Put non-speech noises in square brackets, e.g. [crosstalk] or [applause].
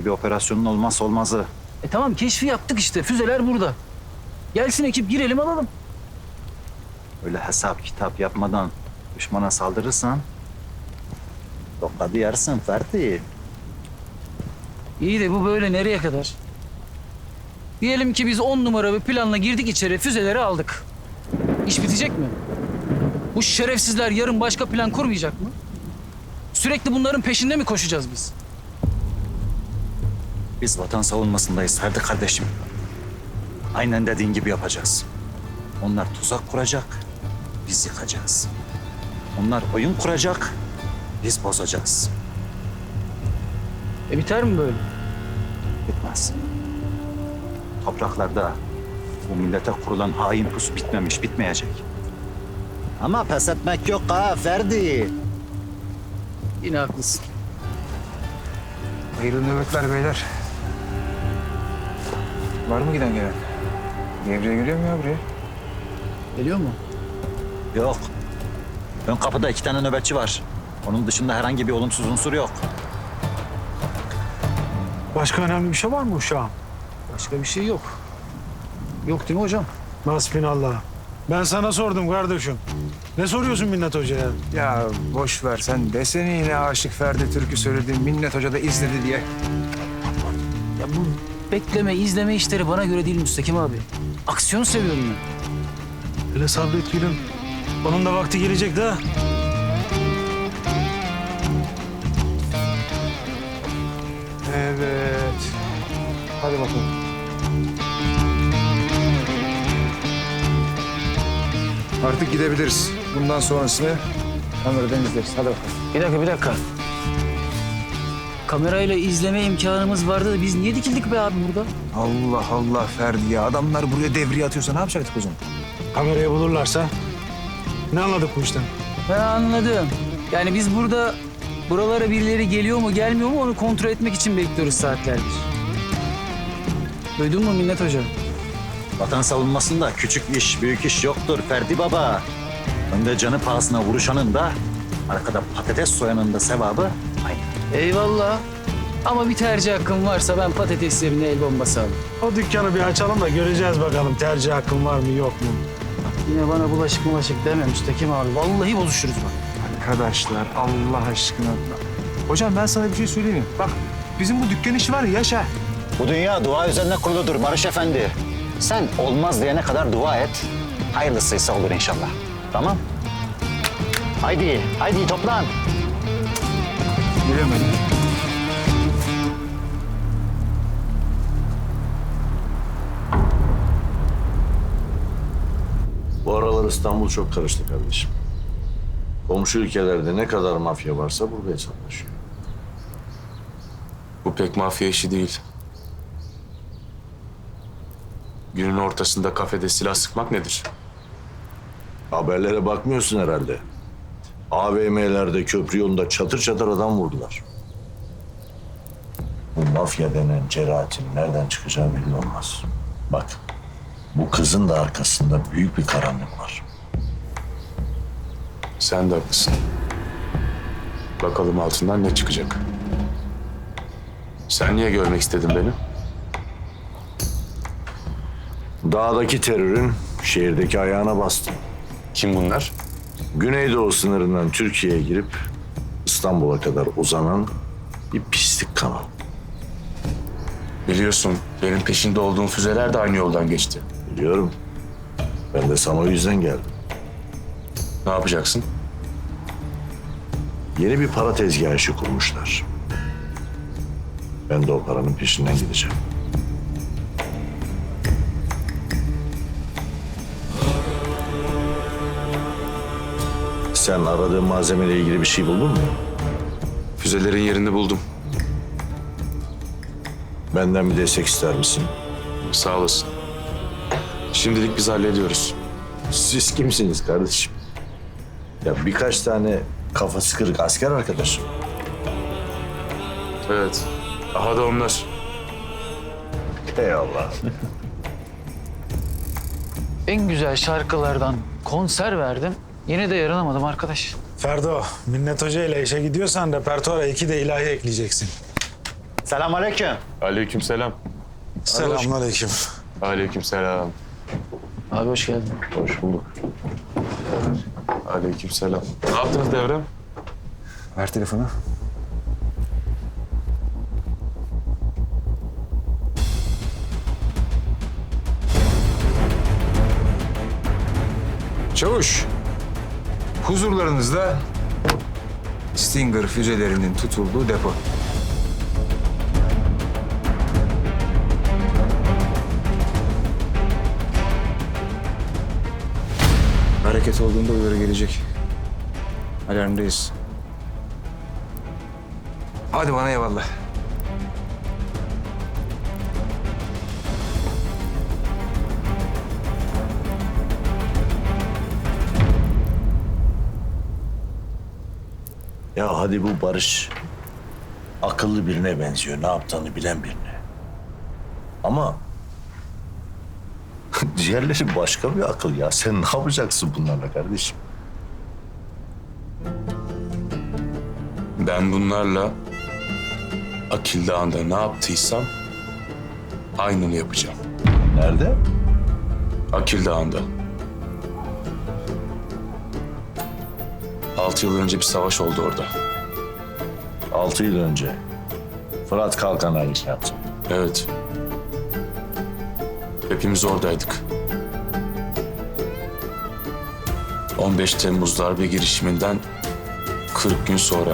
Bir operasyonun olmazsa olmazı. E tamam keşfi yaptık işte. Füzeler burada. Gelsin ekip girelim alalım. Öyle hesap kitap yapmadan düşmana saldırırsan tokadı yersin Ferdi. İyi de bu böyle nereye kadar? Diyelim ki biz on numara bir planla girdik içeri, füzeleri aldık. İş bitecek mi? Bu şerefsizler yarın başka plan kurmayacak mı? Sürekli bunların peşinde mi koşacağız biz? Biz vatan savunmasındayız Ferdi kardeşim. Aynen dediğin gibi yapacağız. Onlar tuzak kuracak, biz yıkacağız. Onlar oyun kuracak, biz bozacağız. E biter mi böyle? Bitmez. Topraklarda bu millete kurulan hain pusu bitmemiş, bitmeyecek. Ama pes etmek yok ha Ferdi. Yine haklısın. Hayırlı nöbetler beyler. Var mı giden gelen? Devreye giriyor mu ya buraya? Geliyor mu? Yok. Ön kapıda iki tane nöbetçi var. Onun dışında herhangi bir olumsuz unsur yok. Başka önemli bir şey var mı uşağım? Başka bir şey yok. Yok değil mi hocam? Nasbinallah. Ben sana sordum kardeşim. Ne soruyorsun Minnet Hoca'ya? Ya boş ver sen desene yine Aşık Ferdi türkü söyledi. Minnet Hoca da izledi diye. Ya bu bekleme, izleme işleri bana göre değil Müstekim abi. Aksiyon seviyorum ben. Öyle sabret gülüm. Onun da vakti gelecek de. Evet. Hadi bakalım. Artık gidebiliriz. Bundan sonrasını kameradan izleriz. Hadi bakalım. Bir dakika, bir dakika. Kamerayla izleme imkanımız vardı da biz niye dikildik be abi burada? Allah Allah Ferdi ya. Adamlar buraya devriye atıyorsa ne yapacaktık o zaman? Kamerayı bulurlarsa. Ne anladık bu işten? Ben anladım. Yani biz burada buralara birileri geliyor mu gelmiyor mu onu kontrol etmek için bekliyoruz saatlerdir. Duydun mu Minnet Hoca? Vatan savunmasında küçük iş, büyük iş yoktur Ferdi Baba. Önde canı pahasına vuruşanın da arkada patates soyanın da sevabı. Eyvallah. Ama bir tercih hakkım varsa ben patates yerine el bombası alırım. O dükkanı bir açalım da göreceğiz bakalım tercih hakkın var mı yok mu? Yine bana bulaşık bulaşık deme Müstekim abi. Vallahi bozuşuruz bak. Arkadaşlar Allah aşkına. Hocam ben sana bir şey söyleyeyim mi? Bak bizim bu dükkan işi var ya yaşa. Bu dünya dua üzerine kuruludur Barış Efendi. Sen olmaz diyene kadar dua et. Hayırlısıysa olur inşallah. Tamam? Haydi, haydi toplan. Bilemedim. Bu aralar İstanbul çok karıştı kardeşim. Komşu ülkelerde ne kadar mafya varsa burada hesaplaşıyor. Bu pek mafya işi değil. Günün ortasında kafede silah sıkmak nedir? Haberlere bakmıyorsun herhalde. AVM'lerde, köprü yolunda çatır çatır adam vurdular. Bu mafya denen cerahatin nereden çıkacağı belli olmaz. Bak, bu kızın da arkasında büyük bir karanlık var. Sen de haklısın. Bakalım altından ne çıkacak. Sen niye görmek istedin beni? Dağdaki terörün şehirdeki ayağına bastı. Kim bunlar? Güneydoğu sınırından Türkiye'ye girip İstanbul'a kadar uzanan bir pislik kanal. Biliyorsun benim peşinde olduğum füzeler de aynı yoldan geçti. Biliyorum. Ben de sana o yüzden geldim. Ne yapacaksın? Yeni bir para tezgahı işi kurmuşlar. Ben de o paranın peşinden gideceğim. Sen aradığın malzemeyle ilgili bir şey buldun mu? Füzelerin yerini buldum. Benden bir destek ister misin? Sağ olasın. Şimdilik biz hallediyoruz. Siz kimsiniz kardeşim? Ya birkaç tane kafası kırık asker arkadaşım. Evet. Aha da onlar. Eyvallah. En güzel şarkılardan konser verdim. Yine de yaranamadım arkadaş. Ferdo, Minnet Hoca ile işe gidiyorsan repertuara iki de ilahi ekleyeceksin. Selamünaleyküm. Aleykümselam. Selamünaleyküm. Aleykümselam. Abi hoş geldin. Hoş bulduk. Aleykümselam. Ne yaptınız Devrem? Ver telefonu. Çavuş, huzurlarınızda Stinger füzelerinin tutulduğu depo. Hareket olduğunda uyarı gelecek. Alarmdayız. Hadi bana eyvallah. Ya hadi bu Barış akıllı birine benziyor. Ne yaptığını bilen birine. Ama [laughs] diğerleri başka bir akıl ya. Sen ne yapacaksın bunlarla kardeşim? Ben bunlarla Akil Dağı'nda ne yaptıysam aynını yapacağım. Nerede? Akil Dağı'nda. Altı yıl önce bir savaş oldu orada. Altı yıl önce. Fırat Kalkan Harekatı. Evet. Hepimiz oradaydık. 15 Temmuz darbe girişiminden 40 gün sonra